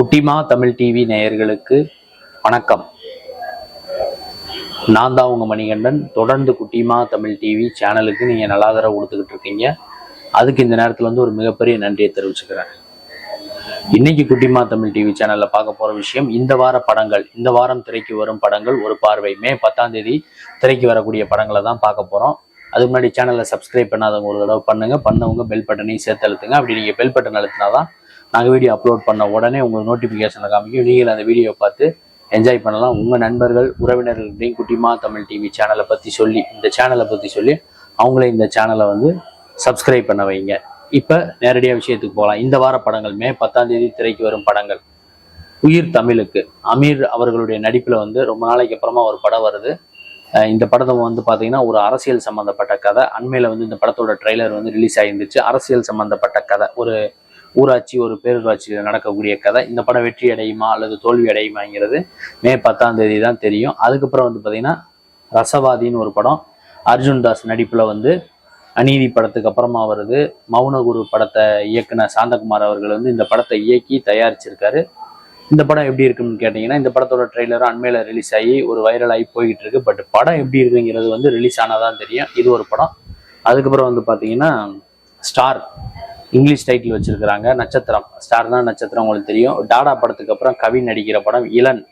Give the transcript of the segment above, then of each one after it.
குட்டிமா தமிழ் டிவி நேயர்களுக்கு வணக்கம். நான் தான் உங்கள் மணிகண்டன். தொடர்ந்து குட்டிமா தமிழ் டிவி சேனலுக்கு நீங்கள் நல்லா தர கொடுத்துக்கிட்டு இருக்கீங்க. அதுக்கு இந்த நேரத்தில் வந்து ஒரு மிகப்பெரிய நன்றியை தெரிவிச்சுக்கிறேன். இன்னைக்கு குட்டிமா தமிழ் டிவி சேனலில் பார்க்க போகிற விஷயம் இந்த வார படங்கள் இந்த வாரம் திரைக்கு வரும் படங்கள் ஒரு பார்வை. மே பத்தாம் தேதி திரைக்கு வரக்கூடிய படங்களை தான் பார்க்க போகிறோம் அதுக்கு முன்னாடி சேனலை சப்ஸ்கிரைப் பண்ணாதவங்க ஒரு தடவை பண்ணுங்கள் பண்ணவங்க பெல் பட்டனையும் சேர்த்து அழுத்துங்க. அப்படி நீங்கள் பெல் பட்டன் அழுத்தினாதான் நாங்கள் வீடியோ அப்லோட் பண்ண உடனே உங்களுக்கு நோட்டிஃபிகேஷனில் காமிக்கும். நீங்கள் அந்த வீடியோ பார்த்து என்ஜாய் பண்ணலாம். உங்கள் நண்பர்கள் உறவினர்கள்டையும் குட்டிமா தமிழ் டிவி சேனலை பற்றி சொல்லி இந்த சேனலை பற்றி சொல்லி அவங்களே இந்த சேனலை வந்து சப்ஸ்கிரைப் பண்ண வைங்க. இப்போ நேரடியாக விஷயத்துக்கு போகலாம். இந்த வார படங்கள் மே பத்தாம் தேதி திரைக்கு வரும் படங்கள். உயிர் தமிழுக்கு. அமீர் அவர்களுடைய நடிப்பில் வந்து ரொம்ப நாளைக்கு அப்புறமா ஒரு படம் வருது. இந்த படத்தை வந்து பார்த்தீங்கன்னா ஒரு அரசியல் சம்மந்தப்பட்ட கதை. அண்மையில் வந்து இந்த படத்தோட ட்ரெய்லர் வந்து ரிலீஸ் ஆகிருந்துச்சு அரசியல் சம்மந்தப்பட்ட கதை. ஒரு ஊராட்சி ஒரு பேரூராட்சியில் நடக்கக்கூடிய கதை. இந்த படம் வெற்றி அடையுமா அல்லது தோல்வி அடையுமாங்கிறது மே பத்தாம் தேதி தான் தெரியும். அதுக்கப்புறம் வந்து பார்த்தீங்கன்னா ரசவாதின்னு ஒரு படம். அர்ஜுன் தாஸ் நடிப்பில் வந்து அநீதி படத்துக்கு அப்புறமா வருது. மௌனகுரு படத்தை இயக்குன சாந்தகுமார் அவர்கள் வந்து இந்த படத்தை இயக்கி தயாரிச்சிருக்காரு. இந்த படம் எப்படி இருக்குன்னு கேட்டிங்கன்னா இந்த படத்தோட ட்ரெய்லரும் அண்மையில் ரிலீஸ் ஆகி ஒரு வைரல் ஆகி போய்கிட்டு இருக்கு. பட் படம் எப்படி இருக்குங்கிறது வந்து ரிலீஸ் ஆனாதான் தெரியும். இது ஒரு படம். அதுக்கப்புறம் வந்து பார்த்தீங்கன்னா ஸ்டார் இங்கிலீஷ் டைட்டில் வச்சிருக்கிறாங்க. நட்சத்திரம். ஸ்டார்னா நட்சத்திரம் உங்களுக்கு தெரியும். டாடா படத்துக்கு அப்புறம் கவி நடிக்கிற படம் இளன்.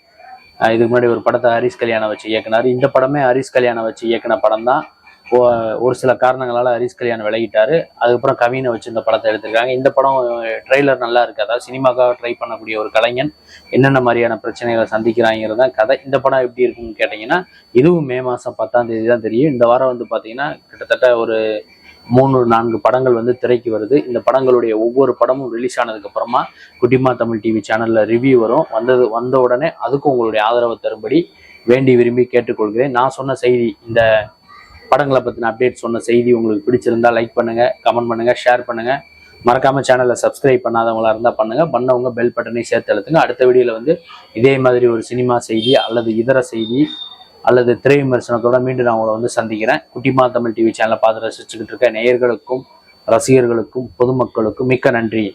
இதுக்கு முன்னாடி ஒரு படத்தை ஹரிஸ் கல்யாணம் வச்சு இயக்குனார். இந்த படமே ஹரிஸ் கல்யாணம் வச்சு இயக்குன படம் தான். ஒரு சில காரணங்களால் ஹரிஸ் கல்யாணம் விலகிட்டாரு. அதுக்கப்புறம் கவினை வச்சு இந்த படத்தை எடுத்திருக்காங்க. இந்த படம் ட்ரெய்லர் நல்லா இருக்கு. அதாவது சினிமாக்காக ட்ரை பண்ணக்கூடிய ஒரு கலைஞன். என்னென்ன மாதிரியான பிரச்சனைகளை சந்திக்கிறாங்கிறது தான் கதை. இந்த படம் எப்படி இருக்குன்னு கேட்டிங்கன்னா இதுவும் மே மாதம் பத்தாம் தேதி தான் தெரியும். இந்த வாரம் வந்து பார்த்தீங்கன்னா கிட்டத்தட்ட ஒரு மூணு நான்கு படங்கள் வந்து திரைக்கு வருது. இந்த படங்களுடைய ஒவ்வொரு படமும் ரிலீஸ் ஆனதுக்கு அப்புறமா குட்டிமா தமிழ் டிவி சேனல்ல ரிவ்யூ வரும். வந்தது வந்த உடனே அதுக்கும் உங்களுடைய ஆதரவு தரும்படி வேண்டி விரும்பி கேட்டுக்கொள்கிறேன். நான் சொன்ன செய்தி இந்த படங்களை பற்றின அப்டேட் சொன்ன செய்தி உங்களுக்கு பிடிச்சிருந்தா லைக் பண்ணுங்க கமெண்ட் பண்ணுங்க ஷேர் பண்ணுங்க. மறக்காம சேனலை சப்ஸ்கிரைப் பண்ணாதவங்களா இருந்தா பண்ணுங்க. பண்ணவங்க பெல் பட்டனையும் சேர்த்து அழுத்துங்க. அடுத்த வீடியோல வந்து இதே மாதிரி ஒரு சினிமா செய்தி அல்லது இதர செய்தி அல்லது திரை விமர்சனத்தோட மீண்டும் நான் உங்களை வந்து சந்திக்கிறேன். குட்டிமா தமிழ் டிவி சேனலை பார்த்து ரசிச்சுக்கிட்டு இருக்க நேயர்களுக்கும் ரசிகர்களுக்கும் பொதுமக்களுக்கும் மிக்க நன்றி.